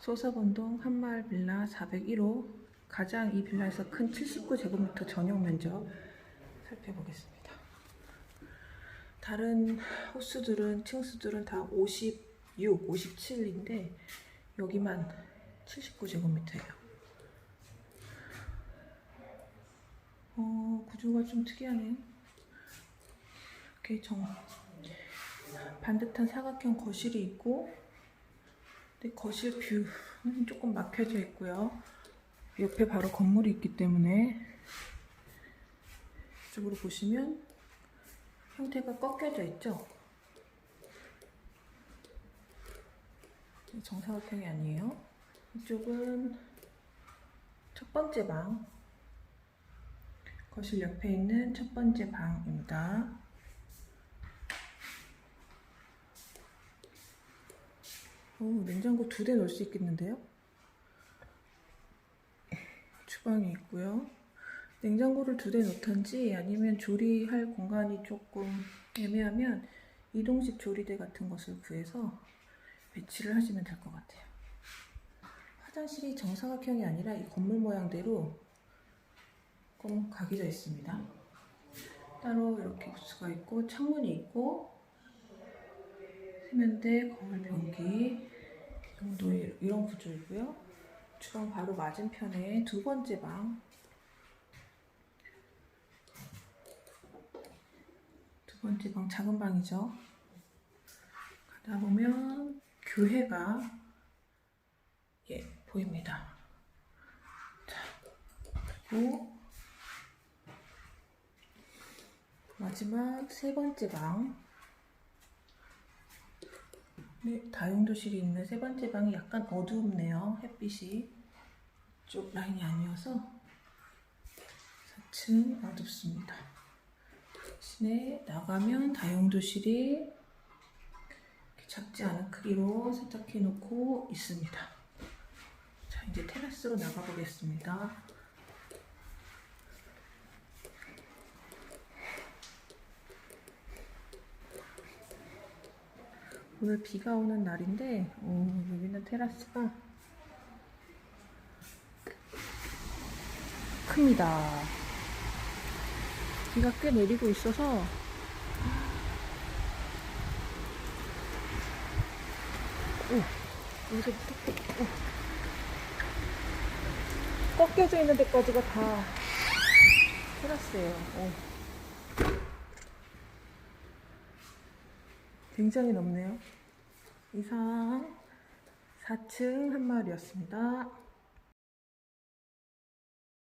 소사본동 한마을 빌라 401호 가장 이 빌라에서 큰 79제곱미터 전용 면적 살펴보겠습니다. 다른 호수들은 층수들은 다 56, 57인데 여기만 79제곱미터예요. 어, 구조가 좀 특이하네요. 이렇게 정 반듯한 사각형 거실이 있고 근데 거실 뷰는 조금 막혀져 있고요. 옆에 바로 건물이 있기 때문에 이쪽으로 보시면 형태가 꺾여져 있죠. 정사각형이 아니에요. 이쪽은 첫 번째 방. 거실 옆에 있는 첫 번째 방입니다. 오, 냉장고 두 대 넣을 수 있겠는데요? 주방이 있고요. 냉장고를 두대 놓던지 아니면 조리할 공간이 조금 애매하면 이동식 조리대 같은 것을 구해서 배치를 하시면 될 것 같아요. 화장실이 정사각형이 아니라 이 건물 모양대로 조금 각이져 있습니다. 따로 이렇게 부스가 있고 창문이 있고 세면대, 거울 변기 이 정도의 이런 구조이고요. 주방 바로 맞은편에 두 번째 방. 두 번째 방 작은 방이죠. 가다 보면 교회가 예 보입니다. 자 그리고 마지막 세 번째 방. 네, 다용도실이 있는 세 번째 방이 약간 어두웁네요. 햇빛이 이쪽 라인이 아니어서 4층 어둡습니다. 대신에 나가면 다용도실이 작지 않은 크기로 세탁해 놓고 있습니다. 자, 이제 테라스로 나가 보겠습니다. 오늘 비가 오는 날인데 오, 여기는 테라스가 큽니다. 비가 꽤 내리고 있어서 오, 여기서부터 오. 꺾여져 있는 데까지가 다 테라스예요. 오. 굉장히 넓네요. 이상 4층 한 마을이었습니다.